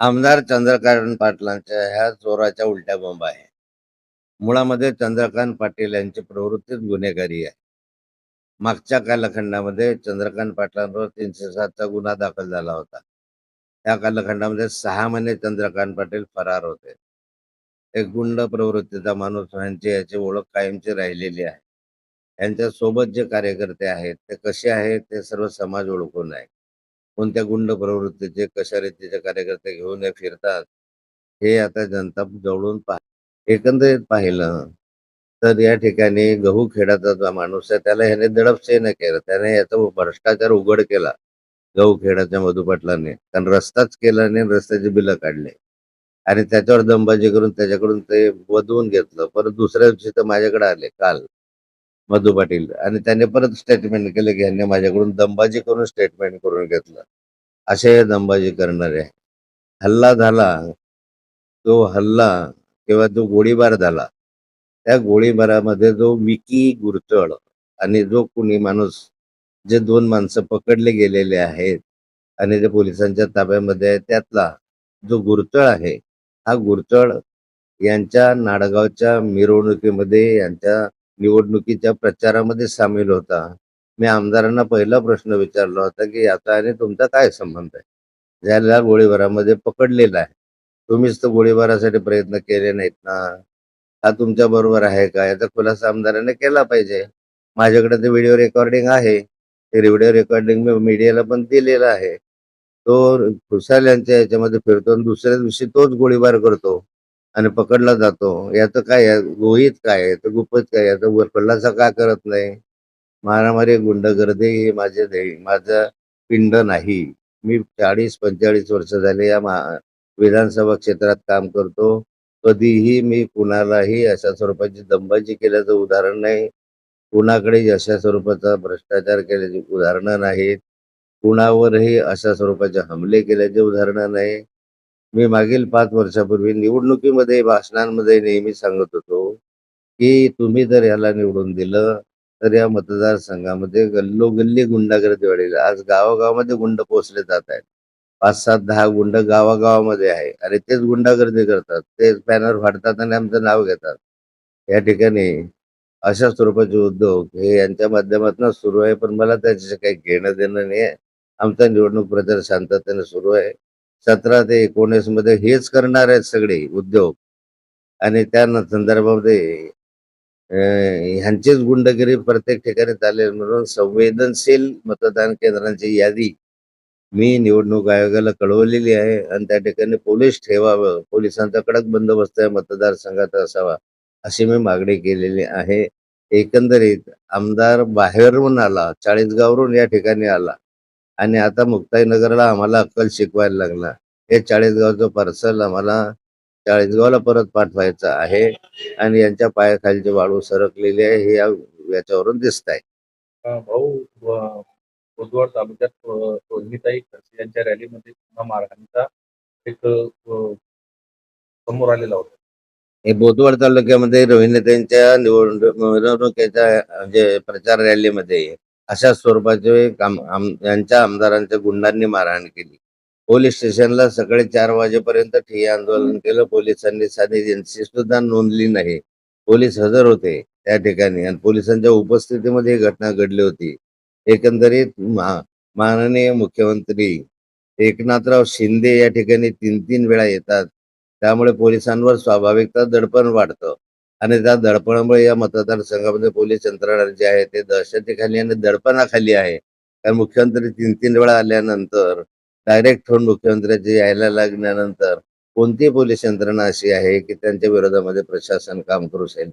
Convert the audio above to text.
आमदार चंद्रकांत पाटलांच्या ह्या चोराच्या उलट्या बॉम्ब आहे. मुळामध्ये चंद्रकांत पाटील यांची प्रवृत्तीच गुन्हेगारी आहे. मागच्या कालखंडामध्ये चंद्रकांत पाटलांवर तीनशे सातचा गुन्हा दाखल झाला होता. त्या कालखंडामध्ये सहा महिने चंद्रकांत पाटील फरार होते. एक गुंड प्रवृत्तीचा माणूस यांची याची ओळख कायमची राहिलेली आहे. यांच्या सोबत जे कार्यकर्ते आहेत ते कसे आहेत ते सर्व समाज ओळखून आहे. कोणत्या गुंड प्रवृत्तीचे कशा रीतीचे कार्यकर्ते घेऊन हे फिरतात हे आता जनता जवळून पाह एकंदरीत पाहिलं तर या ठिकाणी गहू खेडाचा जो माणूस आहे त्याला ह्याने दडपसे न केलं. त्याने याचा भ्रष्टाचार उघड केला. गहू खेडाच्या मधुपाटलाने कारण रस्ताच केला नाही रस्त्याचे बिलं काढले. आणि त्याच्यावर दमबाजी करून त्याच्याकडून ते वधवून घेतलं. परत दुसऱ्या दिवशी तर माझ्याकडे आले काल. मधु पाटील. आणि त्याने परत स्टेटमेंट केलं की ह्यांनी माझ्याकडून दंबाजी करून स्टेटमेंट करून घेतलं. असे दंबाजी करणारे. आहे हल्ला झाला तो हल्ला किंवा जो गोळीबार झाला त्या गोळीबारामध्ये जो विकी गुरतळ आणि जो कुणी माणूस जे दोन माणसं पकडले गेलेले आहेत आणि जे पोलिसांच्या ताब्यामध्ये आहे त्यातला जो गुरतळ आहे हा गुरतळ यांच्या नाडगावच्या मिरवणुकीमध्ये यांच्या निवडणुकीच्या प्रचारामध्ये सामील होता. मी आमदारांना पहिला प्रश्न विचारला होता की याचा आणि तुमचा काय संबंध आहे? ज्याला गोळीबारामध्ये पकडलेला आहे. तुम्हीच तर गोळीबारासाठी प्रयत्न केले नाहीत ना. हा तुमच्या बरोबर आहे का? याचा खुलासा आमदाराने केला पाहिजे. माझ्याकडे ते व्हिडिओ रेकॉर्डिंग आहे. ते व्हिडिओ रेकॉर्डिंग मी मीडियाला पण दिलेला आहे. तो खुसाल यांच्या याच्यामध्ये फिरतो आणि दुसऱ्या दिवशी तोच गोळीबार करतो. आणि पकडला जातो. याचं काय आहे? गोहीत काय आहे? तर गुपत काय आहे? याचा वर का करत नाही? मारामारी गुंडगर्दी हे माझे माझं पिंड नाही. मी चाळीस पंचेचाळीस वर्ष झाले या विधानसभा क्षेत्रात काम करतो. कधीही मी कुणालाही अशा स्वरूपाची दंबाजी केल्याचं उदाहरण नाही. कुणाकडे अशा स्वरूपाचा भ्रष्टाचार केल्याची उदाहरणं नाहीत. कुणावरही अशा स्वरूपाचे हमले केल्याचे उदाहरणं नाही. मी मागील पाच वर्षापूर्वी निवडणुकीमध्ये भाषणांमध्ये नेहमी सांगत होतो की तुम्ही जर याला निवडून दिलं तर या मतदारसंघामध्ये गल्लोगल्ली गुंडागर्दी वाढेल. आज गावागावामध्ये गुंड पोचले जात आहेत. पाच सात दहा गुंड गावागावामध्ये आहे. आणि तेच गुंडागर्दी करतात. तेच बॅनर फाडतात आणि आमचं नाव घेतात. या ठिकाणी अशा स्वरूपाचे उद्योग हे यांच्या माध्यमातून सुरू आहे पण मला त्याच्याशी काही घेणं देणं नाही आहे आमचा निवडणूक प्रचार शांततेने सुरू आहे. सतरा ते एकोणीसमध्ये हेच करणार आहेत सगळे उद्योग. आणि त्या संदर्भामध्ये ह्यांचीच गुंडगिरी प्रत्येक ठिकाणी चालेल म्हणून संवेदनशील मतदान केंद्रांची यादी मी निवडणूक आयोगाला कळवलेली आहे. आणि त्या ठिकाणी पोलीस ठेवावं पोलिसांचा कडक बंदोबस्त या मतदारसंघात असावा अशी मी मागणी केलेली आहे. एकंदरीत आमदार बाहेरून आला चाळीसगावरून या ठिकाणी आला. आणि आता मुक्ताईनगरला आम्हाला अक्कल शिकवायला लागला. हे चाळीसगावचं पार्सल आम्हाला चाळीसगावला परत पाठवायचं आहे आणि यांच्या पायाखालची वाळू सरकलेली आहे हे याच्यावरून दिसत आहे भाऊ बुधवार तालुक्यात रोहिणीताई खडसे यांच्या रॅलीमध्ये पुन्हा मारहाणीचा एक समोर आलेला होता. हे बोदवड तालुक्यामध्ये रोहिणीताईंच्या निवड मिरवणुकीच्या म्हणजे प्रचार रॅलीमध्ये अशा स्वरूपाचे काम आम- यांच्या आमदारांच्या गुंडांनी मारहाण केली. पोलीस स्टेशनला सकाळी चार वाजेपर्यंत ठिय्या आंदोलन केलं. पोलिसांनी साधी एजन्सी सुद्धा नोंदली नाही. पोलीस हजर होते त्या ठिकाणी आणि पोलिसांच्या उपस्थितीमध्ये ही घटना घडली होती. एकंदरीत माननीय मुख्यमंत्री एकनाथराव शिंदे या ठिकाणी तीन तीन वेळा येतात. त्यामुळे पोलिसांवर स्वाभाविकता दडपण वाढतं. आणि त्या दडपणामुळे या मतदारसंघामध्ये पोलीस यंत्रणा जे आहे ते दहशतीखाली आणि दडपणाखाली आहे. कारण मुख्यमंत्री तीन तीन वेळा आल्यानंतर डायरेक्ट होऊन मुख्यमंत्र्याची यायला लागल्यानंतर कोणती पोलीस यंत्रणा अशी आहे की त्यांच्या विरोधामध्ये प्रशासन काम करू शकेल.